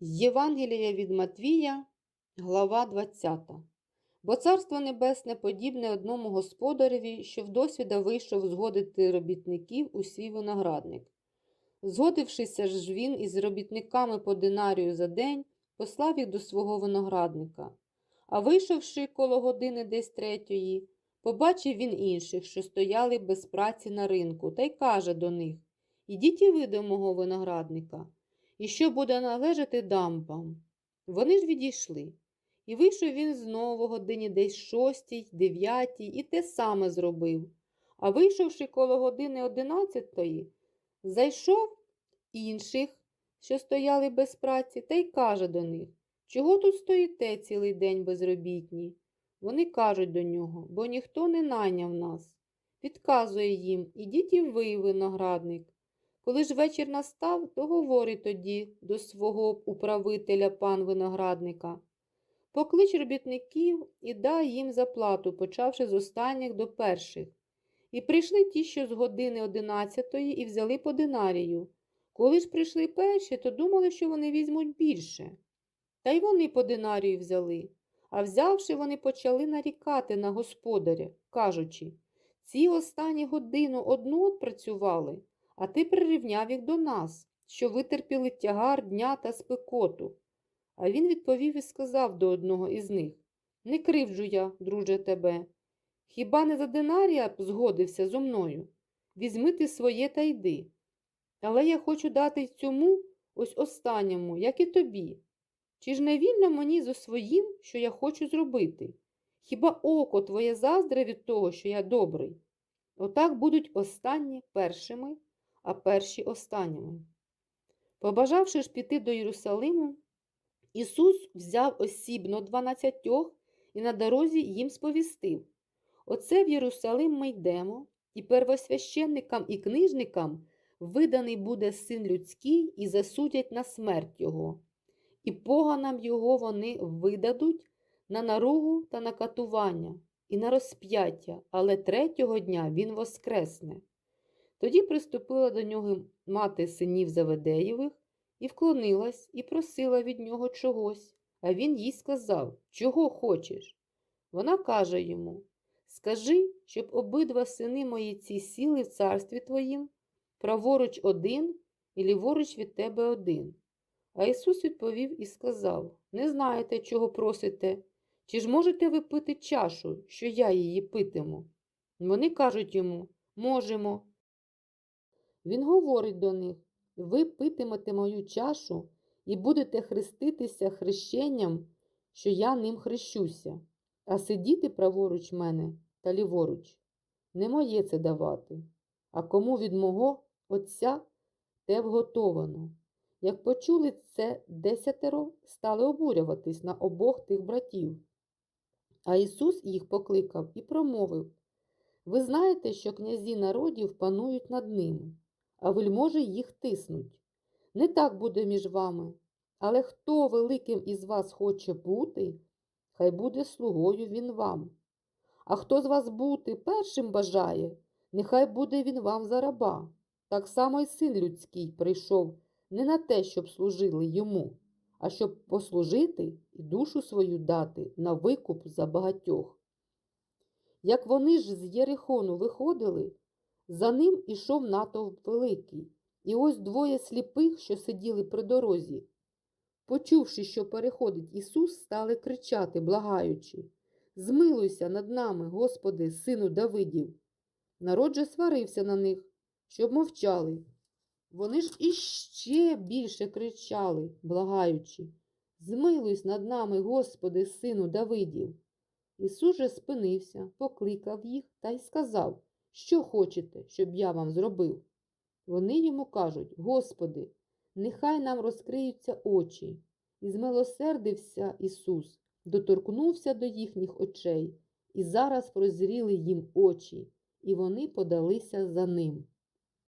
Євангелія від Матвія, глава 20. Бо царство небесне подібне одному господареві, що вдосвіда вийшов згодити робітників у свій виноградник. Згодившися ж він із робітниками по динарію за день, послав їх до свого виноградника. А вийшовши коло години десь третьої, побачив він інших, що стояли без праці на ринку, та й каже до них Ідіть і ви до мого виноградника, і що буде належати дам вам. Вони ж відійшли. І вийшов він знову годині десь шостій, дев'ятій, і те саме зробив. А вийшовши коло години одинадцятої, зайшов інших, що стояли без праці, та й каже до них Чого тут стоїте цілий день безробітні? Вони кажуть до нього, бо ніхто не найняв нас. Підказує їм Ідіть і ви, виноградник. Коли ж вечір настав, то говорить тоді до свого управителя пан виноградника. Поклич робітників і дай їм заплату, почавши з останніх до перших. І прийшли ті, що з години одинадцятої, і взяли по динарію. Коли ж прийшли перші, то думали, що вони візьмуть більше. Та й вони по динарію взяли. А взявши, вони почали нарікати на господаря, кажучи ці останні годину одну отпрацювали, а ти прирівняв їх до нас, що витерпіли тягар дня та спекоту. А він відповів і сказав до одного із них Не кривджу я, друже, тебе. Хіба не за динарія згодився зо мною? Візьми ти своє та йди. Але я хочу дати цьому ось останньому, як і тобі. Чи ж не вільно мені зо своїм, що я хочу зробити? Хіба око твоє заздре від того, що я добрий? Отак будуть останні першими, а перші останніми. Побажавши ж піти до Єрусалиму, Ісус взяв осібно дванадцятьох і на дорозі їм сповістив Оце в Єрусалим ми йдемо, і первосвященникам і книжникам виданий буде син людський і засудять на смерть його, і поганам його вони видадуть на наругу та на катування, і на розп'яття, але третього дня він воскресне. Тоді приступила до нього мати синів Заведеєвих і вклонилась і просила від нього чогось, а він їй сказав Чого хочеш? Вона каже йому Скажи, щоб обидва сини мої ці сіли в царстві твоїм, праворуч один і ліворуч від тебе один. А Ісус відповів і сказав Не знаєте, чого просите, чи ж можете ви пити чашу, що я її питиму? Вони кажуть йому Можемо. Він говорить до них ви питимете мою чашу і будете хреститися хрещенням, що я ним хрещуся, а сидіти праворуч мене та ліворуч. Не моє це давати, а кому від мого Отця те вготовано. Як почули це десятеро, стали обурюватись на обох тих братів. А Ісус їх покликав і промовив Ви знаєте, що князі народів панують над ними а вельможі їх тиснуть. Не так буде між вами, але хто великим із вас хоче бути, хай буде слугою він вам. А хто з вас бути першим бажає, нехай буде він вам за раба. Так само й син людський прийшов не на те, щоб служили йому, а щоб послужити і душу свою дати на викуп за багатьох. Як вони ж з Єрихону виходили, за ним ішов натовп великий, і ось двоє сліпих, що сиділи при дорозі. Почувши, що переходить Ісус, стали кричати, благаючи Змилуйся над нами, Господи, сину Давидів. Народ же сварився на них, щоб мовчали. Вони ж іще більше кричали, благаючи Змилуйся над нами, Господи, сину Давидів. Ісус же спинився, покликав їх та й сказав що хочете, щоб я вам зробив? Вони йому кажуть Господи, нехай нам розкриються очі. І змилосердився Ісус, доторкнувся до їхніх очей, і зараз прозріли їм очі, і вони подалися за ним.